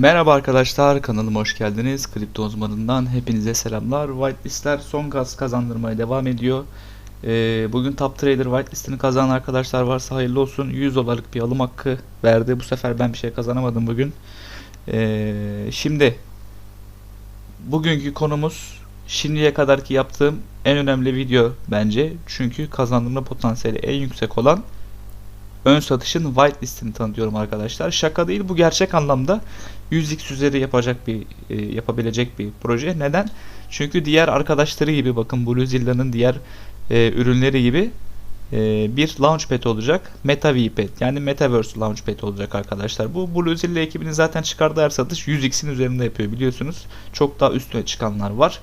Merhaba arkadaşlar kanalıma hoş geldiniz. Kripto uzmanından hepinize selamlar. Whitelistler son gaz kazandırmaya devam ediyor. Ee, bugün Top Trader Whitelist'ini kazanan arkadaşlar varsa hayırlı olsun. 100 dolarlık bir alım hakkı verdi. Bu sefer ben bir şey kazanamadım bugün. Ee, şimdi bugünkü konumuz şimdiye kadarki yaptığım en önemli video bence. Çünkü kazandırma potansiyeli en yüksek olan ön satışın whitelist'ini tanıtıyorum arkadaşlar. Şaka değil bu gerçek anlamda 100x üzeri yapacak bir e, yapabilecek bir proje. Neden? Çünkü diğer arkadaşları gibi bakın Bluezilla'nın diğer e, ürünleri gibi e, bir launchpad olacak. Meta VPad yani Metaverse launchpad olacak arkadaşlar. Bu Bluezilla ekibinin zaten çıkardığı her satış 100x'in üzerinde yapıyor biliyorsunuz. Çok daha üstüne çıkanlar var.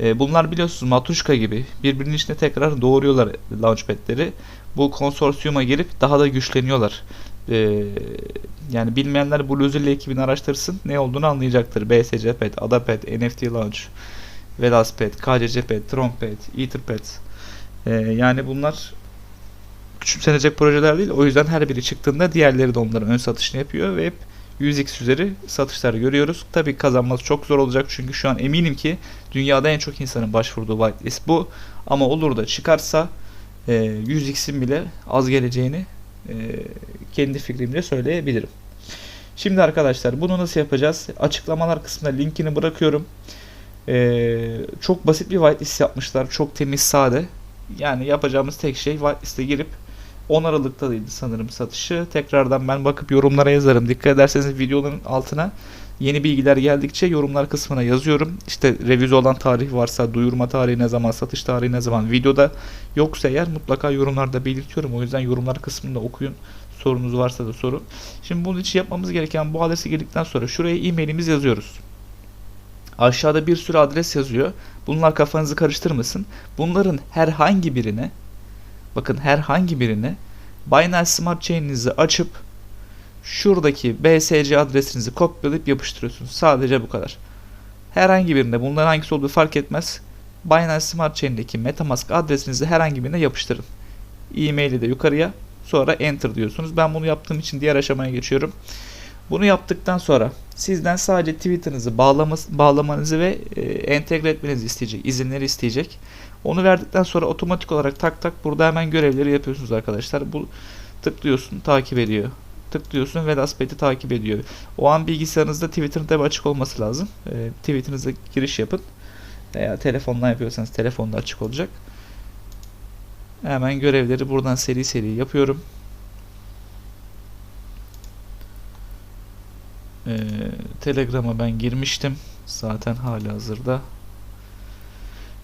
E, bunlar biliyorsunuz Matuşka gibi birbirinin içine tekrar doğuruyorlar launchpad'leri. Bu konsorsiyuma girip daha da güçleniyorlar. Ee, yani bilmeyenler bu Luzilla ekibini araştırsın ne olduğunu anlayacaktır. BSC Pet, Adapet, NFT Launch, Velas Pet, KCC Pet, Tron Pet, Ether Pet. Ee, yani bunlar küçümsenecek projeler değil. O yüzden her biri çıktığında diğerleri de onların ön satışını yapıyor ve hep 100x üzeri satışlar görüyoruz. Tabii kazanması çok zor olacak çünkü şu an eminim ki dünyada en çok insanın başvurduğu whitelist bu. Ama olur da çıkarsa 100x'in bile az geleceğini e, kendi fikrimle söyleyebilirim. Şimdi arkadaşlar bunu nasıl yapacağız? Açıklamalar kısmına linkini bırakıyorum. E, çok basit bir whitelist yapmışlar. Çok temiz, sade. Yani yapacağımız tek şey whitelist'e girip 10 Aralık'taydı sanırım satışı. Tekrardan ben bakıp yorumlara yazarım. Dikkat ederseniz videoların altına Yeni bilgiler geldikçe yorumlar kısmına yazıyorum. İşte revize olan tarih varsa, duyurma tarihi ne zaman, satış tarihi ne zaman, videoda yoksa eğer mutlaka yorumlarda belirtiyorum. O yüzden yorumlar kısmında okuyun. Sorunuz varsa da sorun. Şimdi bunun için yapmamız gereken bu adrese girdikten sonra şuraya e-mailimiz yazıyoruz. Aşağıda bir sürü adres yazıyor. Bunlar kafanızı karıştırmasın. Bunların herhangi birine bakın herhangi birine Binance Smart Chain'inizi açıp şuradaki BSC adresinizi kopyalayıp yapıştırıyorsunuz. Sadece bu kadar. Herhangi birinde bunların hangisi olduğu fark etmez. Binance Smart Chain'deki Metamask adresinizi herhangi birine yapıştırın. E-mail'i de yukarıya sonra enter diyorsunuz. Ben bunu yaptığım için diğer aşamaya geçiyorum. Bunu yaptıktan sonra sizden sadece Twitter'ınızı bağlamanızı ve e, entegre etmenizi isteyecek, izinleri isteyecek. Onu verdikten sonra otomatik olarak tak tak burada hemen görevleri yapıyorsunuz arkadaşlar. Bu tıklıyorsun, takip ediyor tıklıyorsun ve Laspet'i takip ediyor. O an bilgisayarınızda Twitter'ın tabi açık olması lazım. E, Twitter'ınıza giriş yapın. Veya telefonla yapıyorsanız telefonda açık olacak. Hemen görevleri buradan seri seri yapıyorum. Ee, Telegram'a ben girmiştim. Zaten hala hazırda.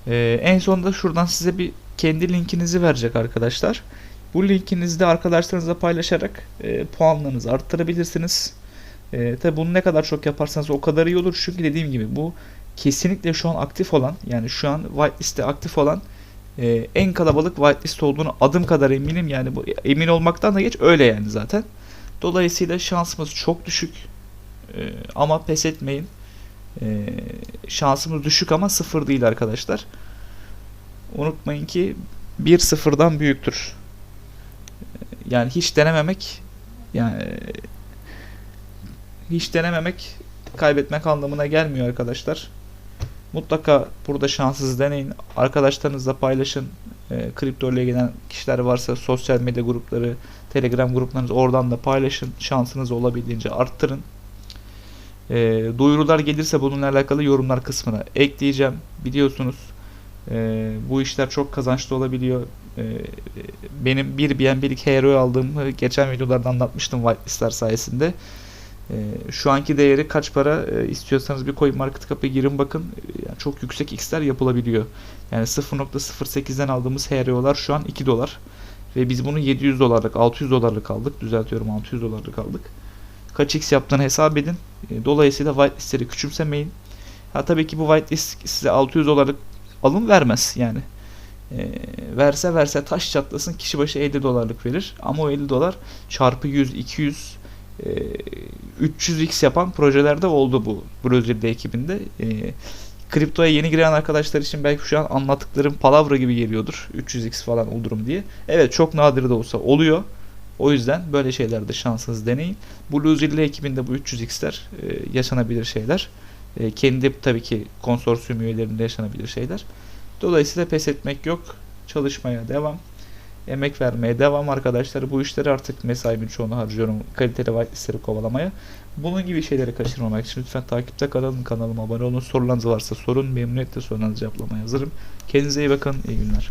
Ee, en sonunda şuradan size bir kendi linkinizi verecek arkadaşlar. Bu linkinizi de arkadaşlarınızla paylaşarak e, puanlarınızı arttırabilirsiniz. E, tabi bunu ne kadar çok yaparsanız o kadar iyi olur. Çünkü dediğim gibi bu kesinlikle şu an aktif olan yani şu an whitelist'te aktif olan e, en kalabalık whitelist olduğunu adım kadar eminim. Yani bu emin olmaktan da geç öyle yani zaten. Dolayısıyla şansımız çok düşük. E, ama pes etmeyin. E, şansımız düşük ama sıfır değil arkadaşlar. Unutmayın ki bir sıfırdan büyüktür yani hiç denememek yani hiç denememek kaybetmek anlamına gelmiyor arkadaşlar. Mutlaka burada şanssız deneyin. Arkadaşlarınızla paylaşın. E, kripto ile gelen kişiler varsa sosyal medya grupları, Telegram gruplarınız oradan da paylaşın. Şansınızı olabildiğince arttırın. E, duyurular gelirse bununla alakalı yorumlar kısmına ekleyeceğim. Biliyorsunuz e, bu işler çok kazançlı olabiliyor. E, benim bir BNB'lik hero aldığımı geçen videolarda anlatmıştım whitelistler sayesinde. E, şu anki değeri kaç para e, istiyorsanız bir coin market cap'e girin bakın. Yani çok yüksek x'ler yapılabiliyor. Yani 0.08'den aldığımız HRO'lar şu an 2 dolar. Ve biz bunu 700 dolarlık, 600 dolarlık aldık. Düzeltiyorum 600 dolarlık aldık. Kaç x yaptığını hesap edin. Dolayısıyla whitelistleri küçümsemeyin. Ha tabii ki bu whitelist size 600 dolarlık alım vermez yani. E, verse verse taş çatlasın kişi başı 50 dolarlık verir. Ama o 50 dolar çarpı 100, 200, e, 300x yapan projelerde oldu bu Brezilya ekibinde. E, kriptoya yeni giren arkadaşlar için belki şu an anlattıklarım palavra gibi geliyordur. 300x falan olurum diye. Evet çok nadir de olsa oluyor. O yüzden böyle şeylerde şansınızı deneyin. Bu Luzilli ekibinde bu 300x'ler e, yaşanabilir şeyler. E, kendi tabii ki konsorsiyum üyelerinde yaşanabilir şeyler. Dolayısıyla pes etmek yok. Çalışmaya devam. Emek vermeye devam arkadaşlar. Bu işleri artık mesaimin çoğunu harcıyorum. Kaliteli whitelistleri kovalamaya. Bunun gibi şeyleri kaçırmamak için lütfen takipte kalın. Kanalıma abone olun. Sorularınız varsa sorun. Memnuniyetle sorularınızı cevaplamaya hazırım. Kendinize iyi bakın. İyi günler.